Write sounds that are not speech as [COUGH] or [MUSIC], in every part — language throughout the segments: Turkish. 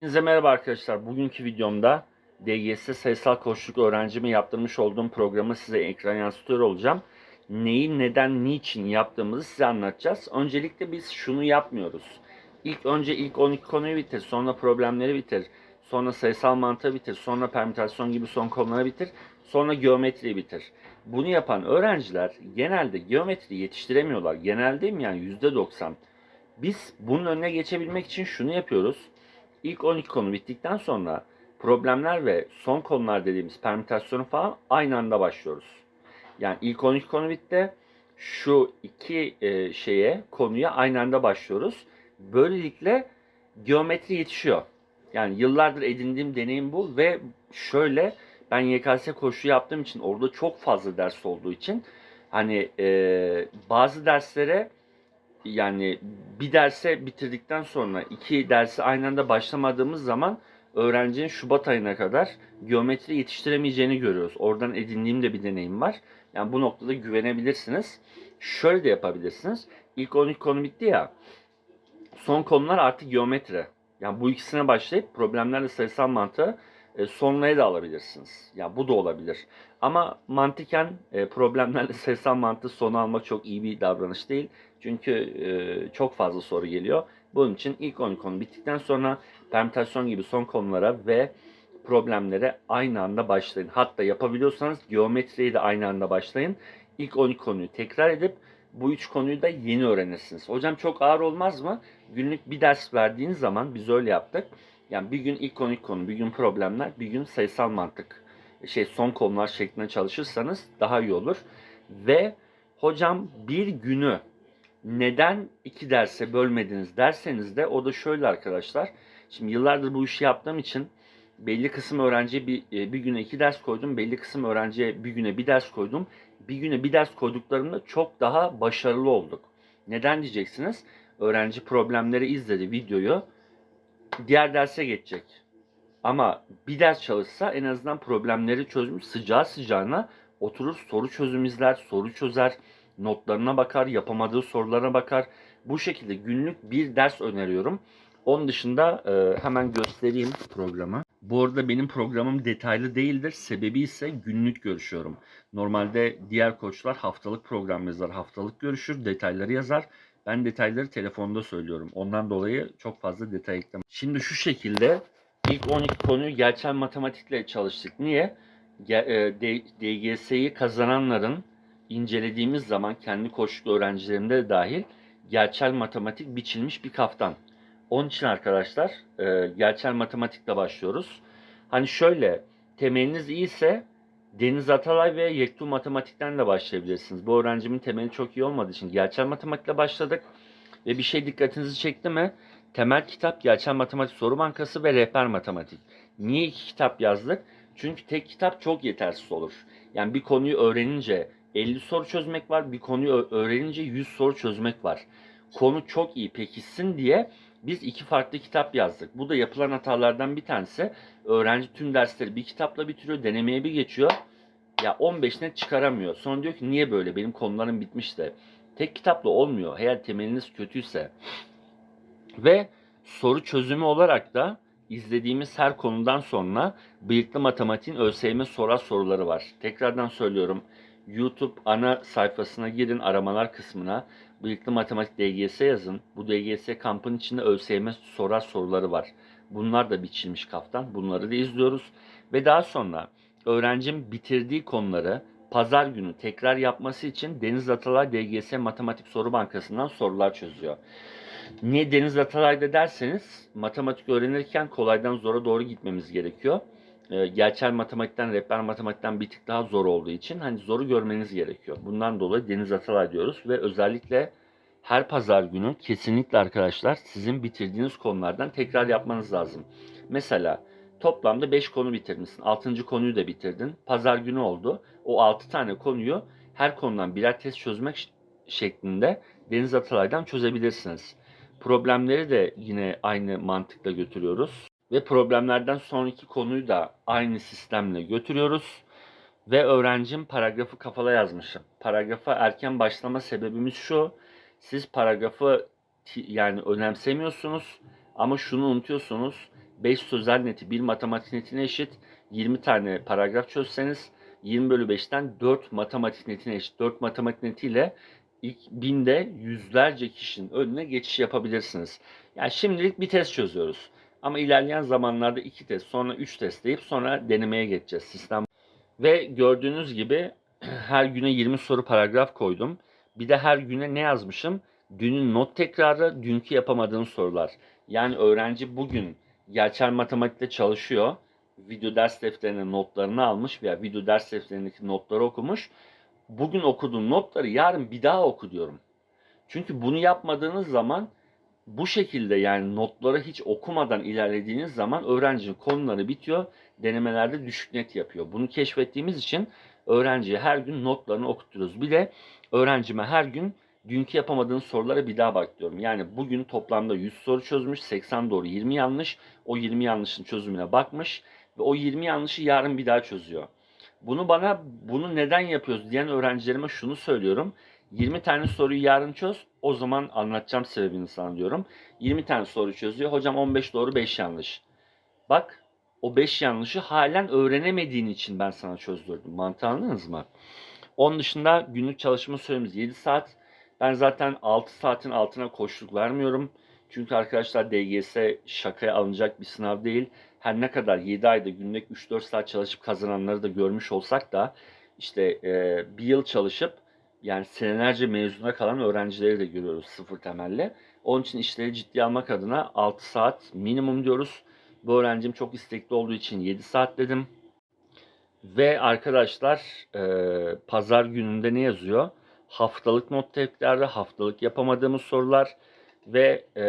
Hepinize merhaba arkadaşlar. Bugünkü videomda DGS sayısal koçluk öğrencime yaptırmış olduğum programı size ekran yansıtıyor olacağım. Neyi, neden, niçin yaptığımızı size anlatacağız. Öncelikle biz şunu yapmıyoruz. İlk önce ilk 12 konuyu bitir, sonra problemleri bitir, sonra sayısal mantığı bitir, sonra permütasyon gibi son konuları bitir, sonra geometriyi bitir. Bunu yapan öğrenciler genelde geometri yetiştiremiyorlar. Genelde mi yani %90. Biz bunun önüne geçebilmek için şunu yapıyoruz. İlk 12 konu bittikten sonra problemler ve son konular dediğimiz permütasyonu falan aynı anda başlıyoruz. Yani ilk 12 konu bitti. Şu iki e, şeye, konuya aynı anda başlıyoruz. Böylelikle geometri yetişiyor. Yani yıllardır edindiğim deneyim bu ve şöyle ben YKS koşu yaptığım için orada çok fazla ders olduğu için hani e, bazı derslere yani bir derse bitirdikten sonra iki dersi aynı anda başlamadığımız zaman öğrencinin Şubat ayına kadar geometri yetiştiremeyeceğini görüyoruz. Oradan edindiğim de bir deneyim var. Yani bu noktada güvenebilirsiniz. Şöyle de yapabilirsiniz. İlk 12 konu bitti ya. Son konular artık geometri. Yani bu ikisine başlayıp problemlerle sayısal mantığı e, sonraya da alabilirsiniz. Ya bu da olabilir. Ama mantıken e, problemlerle [LAUGHS] sayısal mantığı sona almak çok iyi bir davranış değil. Çünkü e, çok fazla soru geliyor. Bunun için ilk 10 konu bittikten sonra permütasyon gibi son konulara ve problemlere aynı anda başlayın. Hatta yapabiliyorsanız geometriyi de aynı anda başlayın. İlk 12 konuyu tekrar edip bu üç konuyu da yeni öğrenirsiniz. Hocam çok ağır olmaz mı? Günlük bir ders verdiğiniz zaman biz öyle yaptık. Yani bir gün 12 konu, bir gün problemler, bir gün sayısal mantık, şey son konular şeklinde çalışırsanız daha iyi olur. Ve hocam bir günü neden iki derse bölmediniz derseniz de o da şöyle arkadaşlar. Şimdi yıllardır bu işi yaptığım için belli kısım öğrenciye bir, e, bir güne iki ders koydum. Belli kısım öğrenciye bir güne bir ders koydum. Bir güne bir ders koyduklarımda çok daha başarılı olduk. Neden diyeceksiniz? Öğrenci problemleri izledi videoyu. Diğer derse geçecek. Ama bir ders çalışsa en azından problemleri çözmüş sıcağı sıcağına oturur soru çözüm izler, soru çözer, notlarına bakar, yapamadığı sorulara bakar. Bu şekilde günlük bir ders öneriyorum. Onun dışında e, hemen göstereyim programı. Bu arada benim programım detaylı değildir. Sebebi ise günlük görüşüyorum. Normalde diğer koçlar haftalık program yazar, haftalık görüşür, detayları yazar. Ben detayları telefonda söylüyorum. Ondan dolayı çok fazla detay eklemem. Şimdi şu şekilde ilk 12 konuyu gerçel matematikle çalıştık. Niye? E, DGS'yi kazananların incelediğimiz zaman kendi koçluk öğrencilerimde de dahil gerçel matematik biçilmiş bir kaftan. Onun için arkadaşlar e, gerçel matematikle başlıyoruz. Hani şöyle temeliniz iyiyse Deniz Atalay ve Yektu Matematik'ten de başlayabilirsiniz. Bu öğrencimin temeli çok iyi olmadığı için gerçel matematikle başladık. Ve bir şey dikkatinizi çekti mi? Temel kitap Gerçel Matematik Soru Bankası ve Rehber Matematik. Niye iki kitap yazdık? Çünkü tek kitap çok yetersiz olur. Yani bir konuyu öğrenince 50 soru çözmek var, bir konuyu öğrenince 100 soru çözmek var. Konu çok iyi pekişsin diye biz iki farklı kitap yazdık. Bu da yapılan hatalardan bir tanesi. Öğrenci tüm dersleri bir kitapla bitiriyor, denemeye bir geçiyor. Ya 15 net çıkaramıyor. Sonra diyor ki niye böyle? Benim konularım bitmiş de. Tek kitapla olmuyor. Eğer temeliniz kötüyse. Ve soru çözümü olarak da izlediğimiz her konudan sonra bıyıklı matematiğin ÖSYM sorar soruları var. Tekrardan söylüyorum. YouTube ana sayfasına girin aramalar kısmına. Bıyıklı matematik DGS yazın. Bu DGS kampın içinde ÖSYM sorar soruları var. Bunlar da biçilmiş kaftan. Bunları da izliyoruz. Ve daha sonra öğrencim bitirdiği konuları pazar günü tekrar yapması için Deniz Atalay DGS Matematik Soru Bankası'ndan sorular çözüyor. Niye Deniz Atalay'da derseniz matematik öğrenirken kolaydan zora doğru gitmemiz gerekiyor. Ee, gerçel matematikten, rehber matematikten bir tık daha zor olduğu için hani zoru görmeniz gerekiyor. Bundan dolayı Deniz Atalay diyoruz ve özellikle her pazar günü kesinlikle arkadaşlar sizin bitirdiğiniz konulardan tekrar yapmanız lazım. Mesela toplamda 5 konu bitirmişsin. 6. konuyu da bitirdin. Pazar günü oldu. O 6 tane konuyu her konudan birer test çözmek şeklinde Deniz Atalay'dan çözebilirsiniz. Problemleri de yine aynı mantıkla götürüyoruz. Ve problemlerden sonraki konuyu da aynı sistemle götürüyoruz. Ve öğrencim paragrafı kafala yazmışım. Paragrafa erken başlama sebebimiz şu. Siz paragrafı yani önemsemiyorsunuz ama şunu unutuyorsunuz. 5 sözel neti 1 matematik netine eşit. 20 tane paragraf çözseniz 20 bölü 5'ten 4 matematik netine eşit. 4 matematik netiyle ilk binde yüzlerce kişinin önüne geçiş yapabilirsiniz. Yani şimdilik bir test çözüyoruz. Ama ilerleyen zamanlarda iki test, sonra üç test deyip sonra denemeye geçeceğiz sistem. Ve gördüğünüz gibi [CLEARS THROAT] her güne 20 soru paragraf koydum. Bir de her güne ne yazmışım? Dünün not tekrarı, dünkü yapamadığın sorular. Yani öğrenci bugün gerçel matematikte çalışıyor. Video ders defterine notlarını almış veya video ders defterindeki notları okumuş. Bugün okuduğun notları yarın bir daha oku diyorum. Çünkü bunu yapmadığınız zaman bu şekilde yani notları hiç okumadan ilerlediğiniz zaman öğrencinin konuları bitiyor. Denemelerde düşük net yapıyor. Bunu keşfettiğimiz için öğrenciye her gün notlarını okutturuyoruz. Bir de öğrencime her gün dünkü yapamadığın sorulara bir daha bak diyorum. Yani bugün toplamda 100 soru çözmüş, 80 doğru 20 yanlış. O 20 yanlışın çözümüne bakmış ve o 20 yanlışı yarın bir daha çözüyor. Bunu bana bunu neden yapıyoruz diyen öğrencilerime şunu söylüyorum. 20 tane soruyu yarın çöz. O zaman anlatacağım sebebini sana diyorum. 20 tane soru çözüyor. Hocam 15 doğru 5 yanlış. Bak o 5 yanlışı halen öğrenemediğin için ben sana çözdürdüm. Mantığı anladınız mı? Onun dışında günlük çalışma süremiz 7 saat. Ben zaten 6 saatin altına koşuluk vermiyorum. Çünkü arkadaşlar DGS şakaya alınacak bir sınav değil. Her ne kadar 7 ayda günlük 3-4 saat çalışıp kazananları da görmüş olsak da işte e, bir yıl çalışıp yani senelerce mezuna kalan öğrencileri de görüyoruz sıfır temelle. Onun için işleri ciddiye almak adına 6 saat minimum diyoruz. Bu öğrencim çok istekli olduğu için 7 saat dedim. Ve arkadaşlar e, pazar gününde ne yazıyor? Haftalık not tekrarı, haftalık yapamadığımız sorular ve e,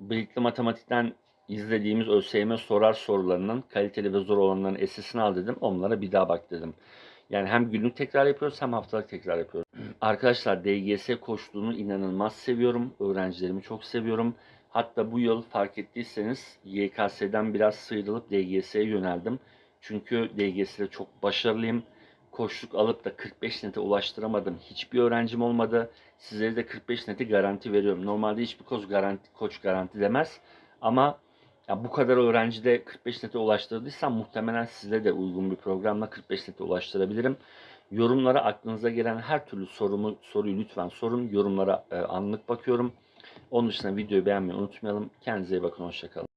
birlikte matematikten izlediğimiz ÖSYM sorar sorularının kaliteli ve zor olanların esesini al dedim. Onlara bir daha bak dedim. Yani hem günlük tekrar yapıyoruz hem haftalık tekrar yapıyoruz. Arkadaşlar DGS koştuğunu inanılmaz seviyorum. Öğrencilerimi çok seviyorum. Hatta bu yıl fark ettiyseniz YKS'den biraz sıyrılıp DGS'ye yöneldim. Çünkü DGS'de çok başarılıyım. Koşluk alıp da 45 nete ulaştıramadım. Hiçbir öğrencim olmadı. Sizlere de 45 neti garanti veriyorum. Normalde hiçbir koç garanti, koç garanti demez. Ama ya bu kadar öğrenci de 45 nete ulaştırdıysam muhtemelen size de uygun bir programla 45 nete ulaştırabilirim. Yorumlara aklınıza gelen her türlü sorumu soruyu lütfen sorun. Yorumlara e, anlık bakıyorum. Onun dışında videoyu beğenmeyi unutmayalım. Kendinize iyi bakın. Hoşçakalın.